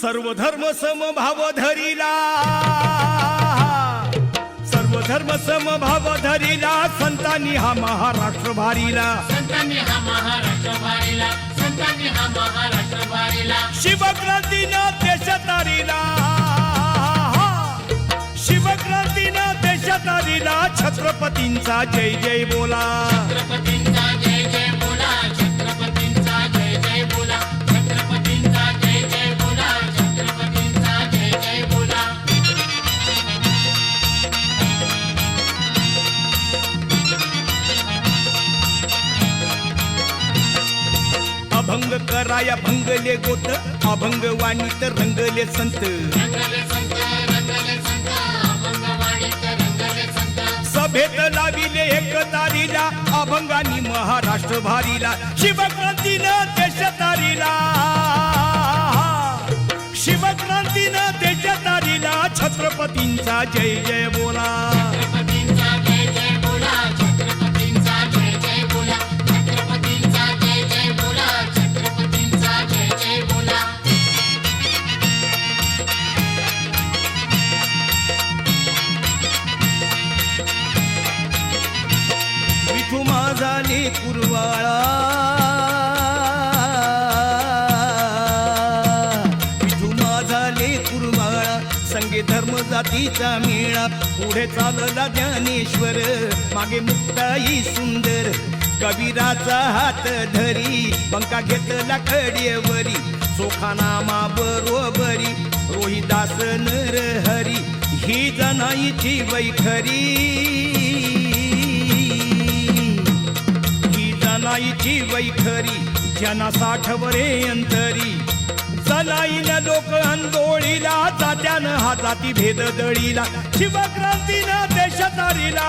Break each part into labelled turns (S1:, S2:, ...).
S1: सर्व धर्म समभाव धरिला सर्व धर्म समभाव धरिला संतांनी हा महाराष्ट्र भारीला.
S2: संतांनी हा महाराष्ट्र भारीला संतांनी हा महाराष्ट्र भारीला.
S1: शिवक्रांतीनं देश तारिला शिवक्रांतीनं देश तारिला छत्रपतींचा जय जय बोला.
S2: छत्रपतींचा
S1: कराया भंगले गोत अभंग वाणीत रंगले संत
S2: रंगले संत.
S1: सभेत लाविले एक तारीला अभंगानी महाराष्ट्र भारीला. शिवक्रांतीनं देश तारीला. शिवक्रांतीनं देश तारीला. छत्रपतींचा जय जय बोला. कुरवाळा विठू झाले कुरवाळा संगे धर्म जातीचा मेळा. पुढे चालला ज्ञानेश्वर मागे मुक्ताई सुंदर. कबीराचा हात धरी पंका घेतला कडेवरी. सोखानामा बरोबरी रोहिदास नर हरी. ही जनाईची वैखरी. जनाईची वैखरी ज्यांना साठवरे अंतरी. चलाईन लोक अंदोळीला जात्यानं हा जाती भेद दळीला. शिवक्रांतीनं देश तारीला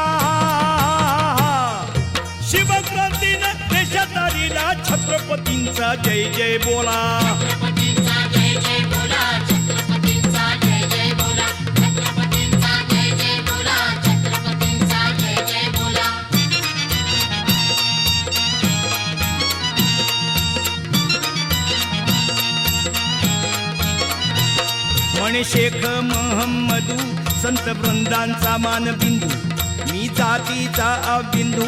S1: शिवक्रांतीनं देश तारीला छत्रपतींचा जय जय बोला. शेख महम्मदू संत वृंदांचा मानबिंदू. मी जातीचा अबिंदू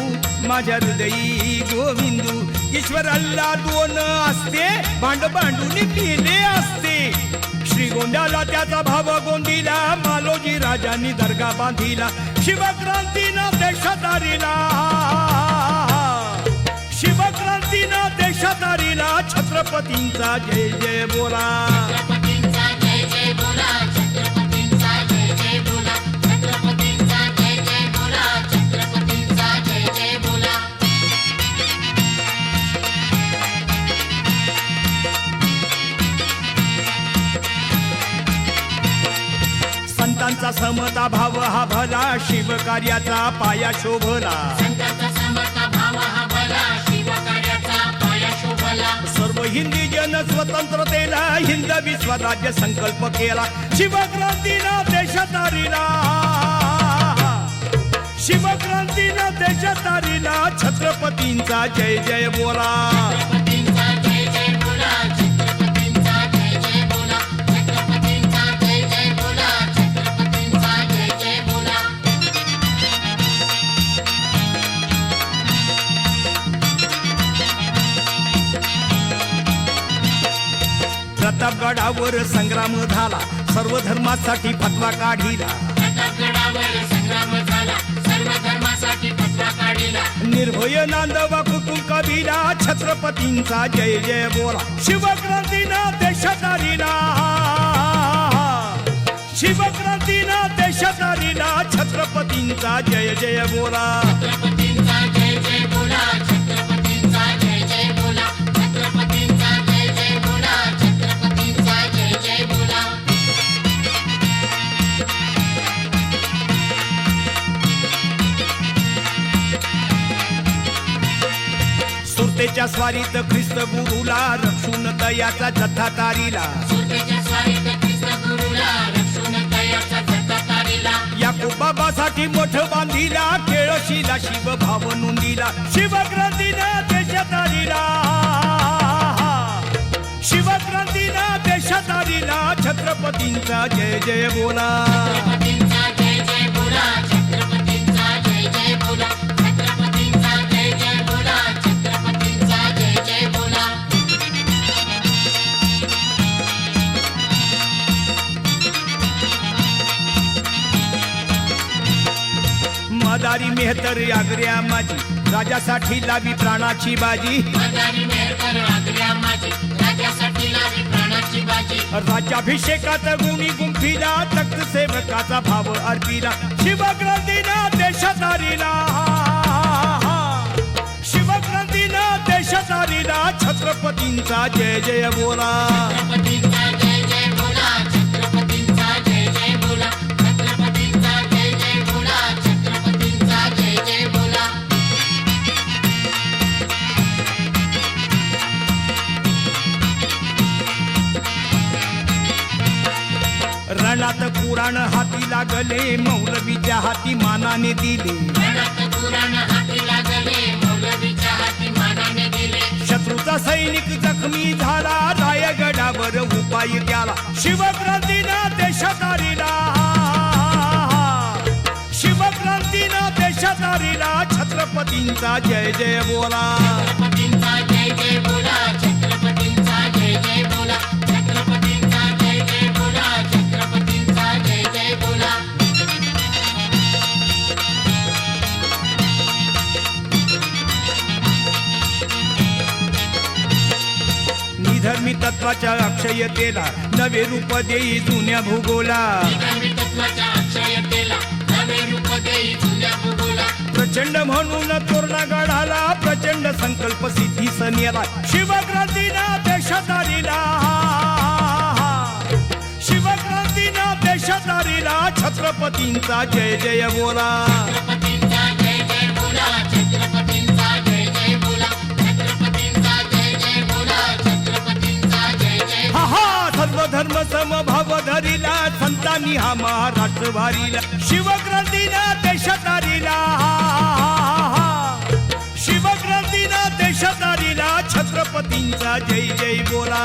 S1: माझ्या हृदयी गोविंदू. ईश्वर अल्ला दोन असते भांड भांडून केले असते. श्रीगोंद्याला त्याचा भाव गोंदीला मालोजी राजांनी दर्गा बांधिला. शिवक्रांतीनं देशदारीला शिवक्रांतीनं देशदारीला छत्रपतींचा जय जय बोला. संतांचा समता भाव हा भला शिवकार्याचा पाया शोभला.
S2: हा
S1: सर्व हिंदी जन स्वतंत्रतेला हिंदवी स्वराज्य संकल्प केला. शिवक्रांतीनं देशात आरीला शिवक्रांतीनं देशात आरीला छत्रपतींचा जय जय बोला. प्रतापगडावर संग्राम झाला. सर्व धर्मासाठी फतवा काढिला. निर्भय नांदवा कुटुंब कबीरा छत्रपतींचा जय जय बोला. शिवक्रांतीनं देशात आलीला शिवक्रांतीनं देशात आलीला छत्रपतींचा जय जय बोला.
S2: छत्रपतींचा जय जय बोला
S1: सुरतेच्या स्वारीत ख्रिस्त गुरुला रक्षून दयाचा जथ्था तारीला.
S2: तारीला.
S1: या बाबासाठी मोठं बांधिला केळशीला शिव भाव नोंदिला शिवक्रांतीनं देशात आलीला शिवक्रांतीनं देशात आलीला छत्रपतींचा जय जय बोला. मदारी मेहतर आग्र्या माझी. राजासाठी लावी प्राणाची बाजी. राज्याभिषेकात गुणी गुंफीला तख्त सेवकाचा भाव अर्पिला. शिवक्रांतीनं देशात आरीला शिवक्रांतीनं देशात आरीला छत्रपतींचा जय जय बोला. हाती लागले मौलवीच्या हाती मानाने दिले. शत्रूचा सैनिक जखमी झाला रायगडावर उपाय केला शिवक्रांतीनं देशात आरीला शिवक्रांतीनं देशात आरीला छत्रपतींचा जय जय बोला निधर्मी तत्वाच्या अक्षयतेला नवे रूप देई जुन्या भूगोला. प्रचंड म्हणून तोरणा गढाला प्रचंड संकल्प सिद्धी सनेला. शिवक्रांतीना देशात आलेला शिवक्रांतीनं देशात आलेला छत्रपतींचा जय जय बोला. संतांनी हा महाराष्ट्र वारीला शिवक्रांतीनं देशात आलेला शिवक्रांतीनं देशात आलेला छत्रपतींचा जय जय बोला.